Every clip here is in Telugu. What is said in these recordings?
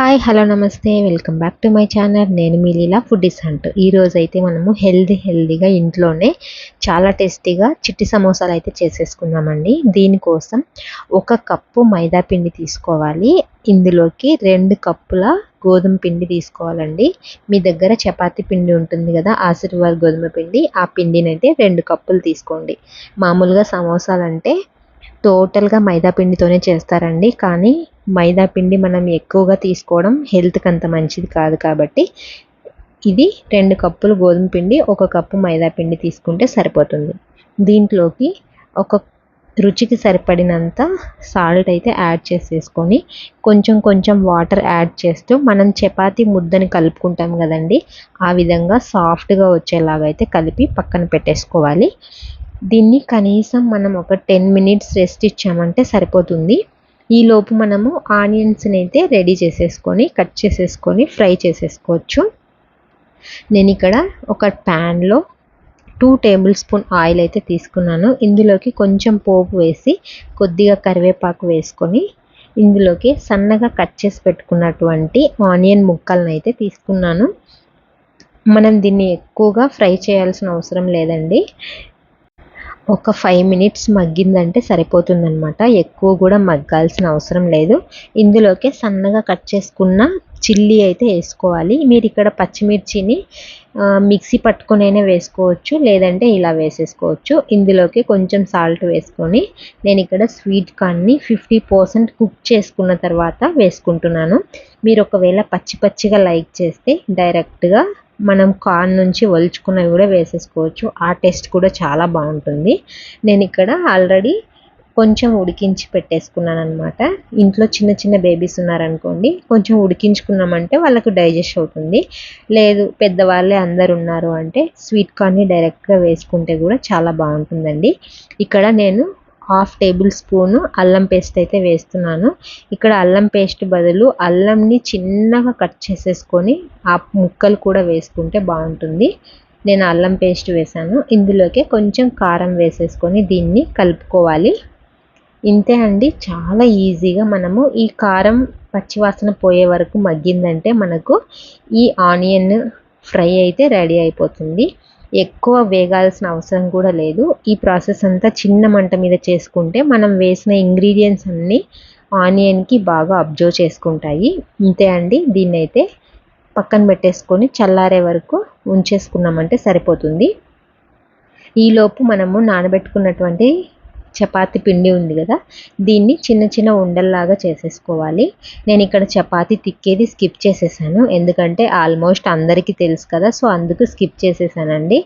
హాయ్ హలో నమస్తే welcome back to my channel. నేను మీ లీలా ఫుడ్డీస్ హంట్. ఈరోజు అయితే మనము హెల్దీ హెల్దీగా ఇంట్లోనే చాలా టేస్టీగా చిట్టి సమోసాలు అయితే చేసేసుకున్నామండి దీనికోసం ఒక కప్పు మైదా పిండి తీసుకోవాలి. ఇందులోకి రెండు కప్పుల గోధుమ పిండి తీసుకోవాలండి. మీ దగ్గర చపాతీ పిండి ఉంటుంది కదా ఆశీర్వాద్ గోధుమ పిండి. ఆ పిండిని అయితే రెండు కప్పులు తీసుకోండి. మామూలుగా సమోసాలు అంటే టోటల్గా మైదాపిండితోనే చేస్తారండి. కానీ మైదాపిండి మనం ఎక్కువగా తీసుకోవడం హెల్త్కి అంత మంచిది కాదు కాబట్టి ఇది రెండు కప్పులు గోధుమ పిండి ఒక కప్పు మైదాపిండి తీసుకుంటే సరిపోతుంది. దీంట్లోకి ఒక రుచికి సరిపడినంత సాల్ట్ అయితే యాడ్ చేసేసుకొని కొంచెం కొంచెం వాటర్ యాడ్ చేస్తూ మనం చపాతీ ముద్దని కలుపుకుంటాం కదండి ఆ విధంగా సాఫ్ట్గా వచ్చేలాగా అయితే కలిపి పక్కన పెట్టేసుకోవాలి. దీన్ని కనీసం మనం ఒక టెన్ మినిట్స్ రెస్ట్ ఇచ్చామంటే సరిపోతుంది. ఈలోపు మనము ఆనియన్స్ని అయితే రెడీ చేసేసుకొని కట్ చేసేసుకొని ఫ్రై చేసేసుకోవచ్చు. నేను ఇక్కడ ఒక ప్యాన్లో టూ టేబుల్ స్పూన్ ఆయిల్ అయితే తీసుకున్నాను. ఇందులోకి కొంచెం పోపు వేసి కొద్దిగా కరివేపాకు వేసుకొని ఇందులోకి సన్నగా కట్ చేసి పెట్టుకున్నటువంటి ఆనియన్ ముక్కలను అయితే తీసుకున్నాను. మనం దీన్ని ఎక్కువగా ఫ్రై చేయాల్సిన అవసరం లేదండి. ఒక ఫైవ్ మినిట్స్ మగ్గిందంటే సరిపోతుందనమాట ఎక్కువ కూడా మగ్గాల్సిన అవసరం లేదు. ఇందులోకి సన్నగా కట్ చేసుకున్న చిల్లీ అయితే వేసుకోవాలి. మీరు ఇక్కడ పచ్చిమిర్చిని మిక్సీ పట్టుకునైనా వేసుకోవచ్చు లేదంటే ఇలా వేసేసుకోవచ్చు. ఇందులోకి కొంచెం సాల్ట్ వేసుకొని నేను ఇక్కడ స్వీట్ కార్న్ని ఫిఫ్టీ పర్సెంట్ కుక్ చేసుకున్న తర్వాత వేసుకుంటున్నాను. మీరు ఒకవేళ పచ్చి పచ్చిగా లైక్ చేస్తే డైరెక్ట్గా మనం కార్న్ నుంచి ఒలుచుకున్నవి కూడా వేసేసుకోవచ్చు. ఆ టేస్ట్ కూడా చాలా బాగుంటుంది. నేను ఇక్కడ ఆల్రెడీ కొంచెం ఉడికించి పెట్టేసుకున్నాను అనమాట ఇంట్లో చిన్న చిన్న బేబీస్ ఉన్నారనుకోండి కొంచెం ఉడికించుకున్నామంటే వాళ్ళకు డైజెస్ట్ అవుతుంది. లేదు పెద్దవాళ్ళే అందరు ఉన్నారు అంటే స్వీట్ కార్న్ని డైరెక్ట్గా వేసుకుంటే కూడా చాలా బాగుంటుందండి. ఇక్కడ నేను హాఫ్ టేబుల్ స్పూను అల్లం పేస్ట్ అయితే వేస్తున్నాను. ఇక్కడ అల్లం పేస్ట్ బదులు అల్లంని చిన్నగా కట్ చేసేసుకొని ఆ ముక్కలు కూడా వేసుకుంటే బాగుంటుంది. నేను అల్లం పేస్ట్ వేసాను. ఇందులోకే కొంచెం కారం వేసేసుకొని దీన్ని కలుపుకోవాలి. ఇంతే అండి. చాలా ఈజీగా మనము ఈ కారం పచ్చివాసన పోయే వరకు మగ్గిందంటే మనకు ఈ ఆనియన్ ఫ్రై అయితే రెడీ అయిపోతుంది. ఎక్కువ వేగాల్సిన అవసరం కూడా లేదు. ఈ ప్రాసెస్ అంతా చిన్న మంట మీద చేసుకుంటే మనం వేసిన ఇంగ్రీడియంట్స్ అన్నీ ఆనియన్కి బాగా అబ్జర్వ్ చేసుకుంటాయి. ఇంతే అండి. దీన్ని అయితే పక్కన పెట్టేసుకొని చల్లారే వరకు ఉంచేసుకున్నామంటే సరిపోతుంది. ఈలోపు మనము నానబెట్టుకున్నటువంటి చపాతి పిండి ఉంది కదా దీన్ని చిన్న చిన్న ఉండల్లాగా చేసేసుకోవాలి. నేను ఇక్కడ చపాతి తిక్కేది స్కిప్ చేసేసాను ఎందుకంటే ఆల్మోస్ట్ అందరికీ తెలుసు కదా సో అందుకు స్కిప్ చేసేసానండి.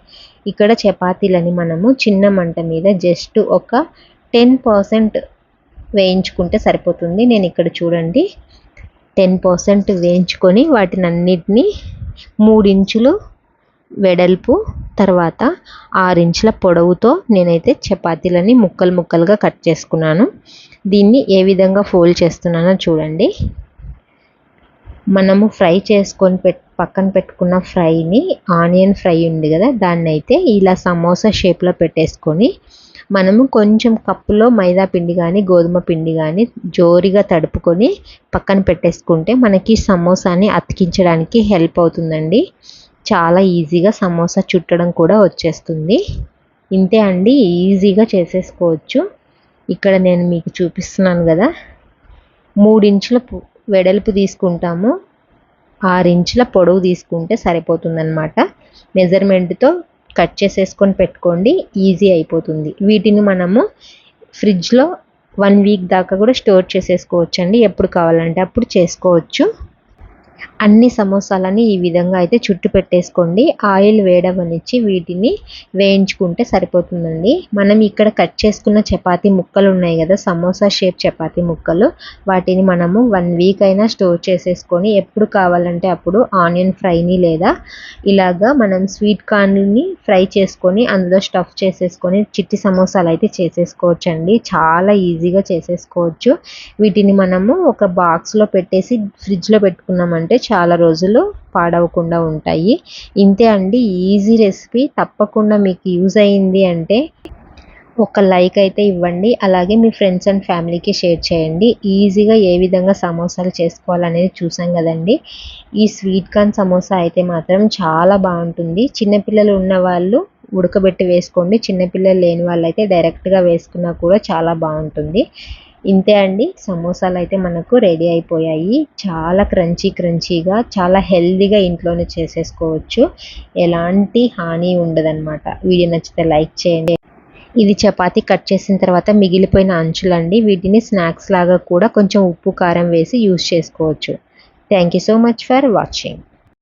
ఇక్కడ చపాతీలని మనము చిన్న మంట మీద జస్ట్ ఒక టెన్ పర్సెంట్ వేయించుకుంటే సరిపోతుంది. నేను ఇక్కడ చూడండి టెన్ పర్సెంట్ వేయించుకొని వాటిని అన్నిటినీ మూడించులు వెడల్పు తర్వాత ఆరించుల పొడవుతో నేనైతే చపాతీలని ముక్కలు ముక్కలుగా కట్ చేసుకున్నాను. దీన్ని ఏ విధంగా ఫోల్డ్ చేస్తున్నానో చూడండి. మనము ఫ్రై చేసుకొని పెట్ పక్కన పెట్టుకున్న ఫ్రైని ఆనియన్ ఫ్రై ఉంది కదా దాన్ని అయితే ఇలా సమోసా షేప్లో పెట్టేసుకొని మనము కొంచెం కప్పులో మైదా పిండి కానీ గోధుమ పిండి కానీ జోరిగా తడుపుకొని పక్కన పెట్టేసుకుంటే మనకి సమోసాని అతికించడానికి హెల్ప్ అవుతుందండి. చాలా ఈజీగా సమోసా చుట్టడం కూడా వచ్చేస్తుంది. ఇంతే అండి ఈజీగా చేసేసుకోవచ్చు. ఇక్కడ నేను మీకు చూపిస్తున్నాను కదా మూడించుల వెడల్పు తీసుకుంటాము. ఆరించుల పొడవు తీసుకుంటే సరిపోతుందన్నమాట. మెజర్మెంట్తో కట్ చేసేసుకొని పెట్టుకోండి ఈజీ అయిపోతుంది. వీటిని మనము ఫ్రిడ్జ్లో వన్ వీక్ దాకా కూడా స్టోర్ చేసేసుకోవచ్చు అండి ఎప్పుడు కావాలంటే అప్పుడు చేసుకోవచ్చు. అన్ని సమోసాలని ఈ విధంగా అయితే చుట్టు పెట్టేసుకోండి. ఆయిల్ వేడవనిచ్చి వీటిని వేయించుకుంటే సరిపోతుందండి. మనం ఇక్కడ కట్ చేసుకున్న చపాతీ ముక్కలు ఉన్నాయి కదా సమోసా షేప్ చపాతీ ముక్కలు. వాటిని మనము వన్ వీక్ అయినా స్టోర్ చేసేసుకొని ఎప్పుడు కావాలంటే అప్పుడు ఆనియన్ ఫ్రైని లేదా ఇలాగా మనం స్వీట్ కార్న్ని ఫ్రై చేసుకొని అందులో స్టఫ్ చేసేసుకొని చిట్టి సమోసాలు అయితే చేసేసుకోవచ్చు అండి చాలా ఈజీగా చేసేసుకోవచ్చు. వీటిని మనము ఒక బాక్స్లో పెట్టేసి ఫ్రిడ్జ్లో పెట్టుకున్నామంటే అంటే చాలా రోజులు పాడవకుండా ఉంటాయి. ఇంతే అండి ఈజీ రెసిపీ. తప్పకుండా మీకు యూజ్ అయింది అంటే ఒక లైక్ అయితే ఇవ్వండి. అలాగే మీ ఫ్రెండ్స్ అండ్ ఫ్యామిలీకి షేర్ చేయండి. ఈజీగా ఏ విధంగా సమోసాలు చేసుకోవాలనేది చూసాం కదండి. ఈ స్వీట్ కార్న్ సమోసా అయితే మాత్రం చాలా బాగుంటుంది. చిన్నపిల్లలు ఉన్న వాళ్ళు ఉడకబెట్టి వేసుకోండి. చిన్నపిల్లలు లేని వాళ్ళు అయితే డైరెక్ట్గా వేసుకున్నా కూడా చాలా బాగుంటుంది. ఇంతే అండి. సమోసాలు అయితే మనకు రెడీ అయిపోయాయి. చాలా క్రంచీ క్రంచీగా చాలా హెల్దీగా ఇంట్లోనే చేసేసుకోవచ్చు. ఎలాంటి హాని ఉండదన్నమాట. వీడియో నచ్చితే లైక్ చేయండి. ఇది చపాతి కట్ చేసిన తర్వాత మిగిలిపోయిన అంచులండి. వీటిని స్నాక్స్ లాగా కూడా కొంచెం ఉప్పు కారం వేసి యూస్ చేసుకోవచ్చు. Thank you so much for watching.